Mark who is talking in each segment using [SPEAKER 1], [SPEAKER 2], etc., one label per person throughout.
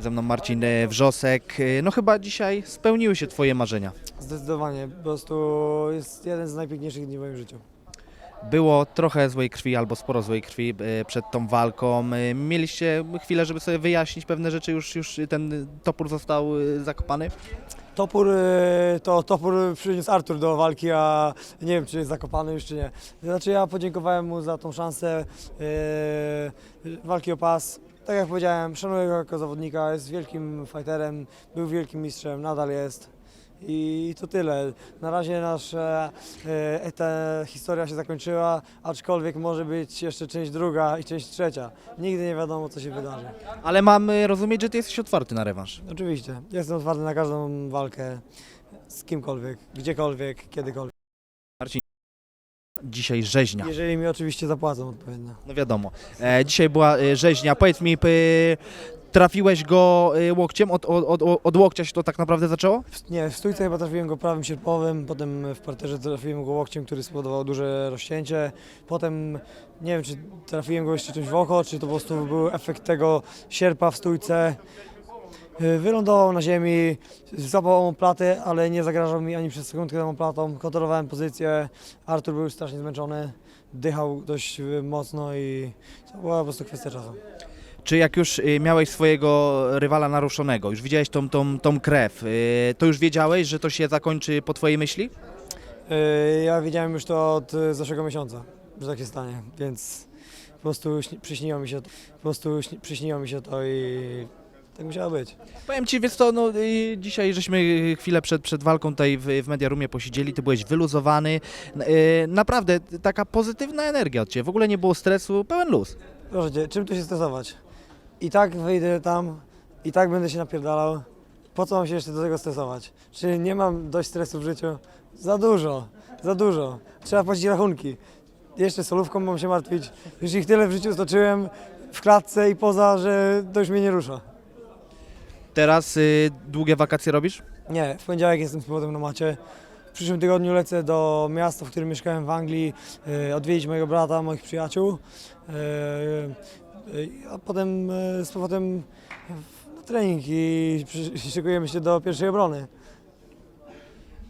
[SPEAKER 1] Ze mną Marcin e, Wrzosek. E, No chyba dzisiaj spełniły się Twoje marzenia.
[SPEAKER 2] Zdecydowanie, po prostu jest jeden z najpiękniejszych dni w moim życiu.
[SPEAKER 1] Było trochę złej krwi albo sporo złej krwi e, przed tą walką. Mieliście chwilę, żeby sobie wyjaśnić pewne rzeczy, już, już ten topór został zakopany?
[SPEAKER 2] Topór, to topór przyniósł Artur do walki, a nie wiem, czy jest zakopany już, czy nie. Znaczy ja podziękowałem mu za tą szansę walki o pas. Tak jak powiedziałem, szanuję go jako zawodnika, jest wielkim fighterem, był wielkim mistrzem, nadal jest. I to tyle. Na razie nasza e, ta historia się zakończyła, aczkolwiek może być jeszcze część druga i część trzecia. Nigdy nie wiadomo, co się wydarzy.
[SPEAKER 1] Ale mam e, rozumieć, że Ty jesteś otwarty na rewanż.
[SPEAKER 2] Oczywiście. Jestem otwarty na każdą walkę z kimkolwiek, gdziekolwiek, kiedykolwiek.
[SPEAKER 1] Dzisiaj rzeźnia.
[SPEAKER 2] Jeżeli mi oczywiście zapłacą odpowiednio.
[SPEAKER 1] No wiadomo. E, dzisiaj była e, rzeźnia. Powiedz mi, p, trafiłeś go e, łokciem? Od, od, od, od łokcia się to tak naprawdę zaczęło?
[SPEAKER 2] Nie, w stójce chyba trafiłem go prawym sierpowym, potem w parterze trafiłem go łokciem, który spowodował duże rozcięcie. Potem nie wiem, czy trafiłem go jeszcze czymś w oko, czy to po prostu był efekt tego sierpa w stójce. Y, Wylądował na ziemi, złapał omoplatę, ale nie zagrażał mi ani przez sekundkę tą omoplatą. Kontrolowałem pozycję, Artur był strasznie zmęczony, dychał dość y, mocno i to była po prostu kwestia czasu.
[SPEAKER 1] Czy jak już e, miałeś swojego rywala naruszonego, już widziałeś tą, tą, tą krew, e, to już wiedziałeś, że to się zakończy po Twojej myśli?
[SPEAKER 2] Ja wiedziałem już to od zeszłego miesiąca, że tak się stanie, więc po prostu śni- przyśniło mi się to, po prostu śni- przyśniło mi się to i tak musiało być.
[SPEAKER 1] Powiem Ci, wiesz co, no, y, dzisiaj żeśmy chwilę przed, przed walką tutaj w, w Mediarumie posiedzieli, Ty byłeś wyluzowany, N- y, naprawdę taka pozytywna energia od Ciebie, w ogóle nie było stresu, pełen luz.
[SPEAKER 2] Proszę Cię, czym tu się stresować? I tak wyjdę tam, i tak będę się napierdalał. Po co mam się jeszcze do tego stresować? Czy nie mam dość stresu w życiu? Za dużo, za dużo. Trzeba płacić rachunki. Jeszcze solówką mam się martwić. Już ich tyle w życiu stoczyłem w klatce i poza, że to już mnie nie rusza.
[SPEAKER 1] Teraz y, długie wakacje robisz?
[SPEAKER 2] Nie, w poniedziałek jestem z powrotem na macie. W przyszłym tygodniu lecę do miasta, w którym mieszkałem w Anglii, e, odwiedzić mojego brata, moich przyjaciół. E, e, a potem e, z powrotem w- na trening i przy- szykujemy się do pierwszej obrony.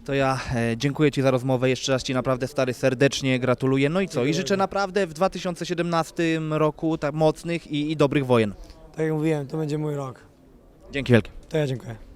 [SPEAKER 1] To ja e, dziękuję Ci za rozmowę, jeszcze raz Ci naprawdę stary serdecznie gratuluję, no i co, i
[SPEAKER 2] Dziękuję.
[SPEAKER 1] życzę naprawdę w 2017 roku tak mocnych i, i dobrych wojen.
[SPEAKER 2] Tak jak mówiłem, to będzie mój rok.
[SPEAKER 1] Dzięki wielkie.
[SPEAKER 2] To ja dziękuję.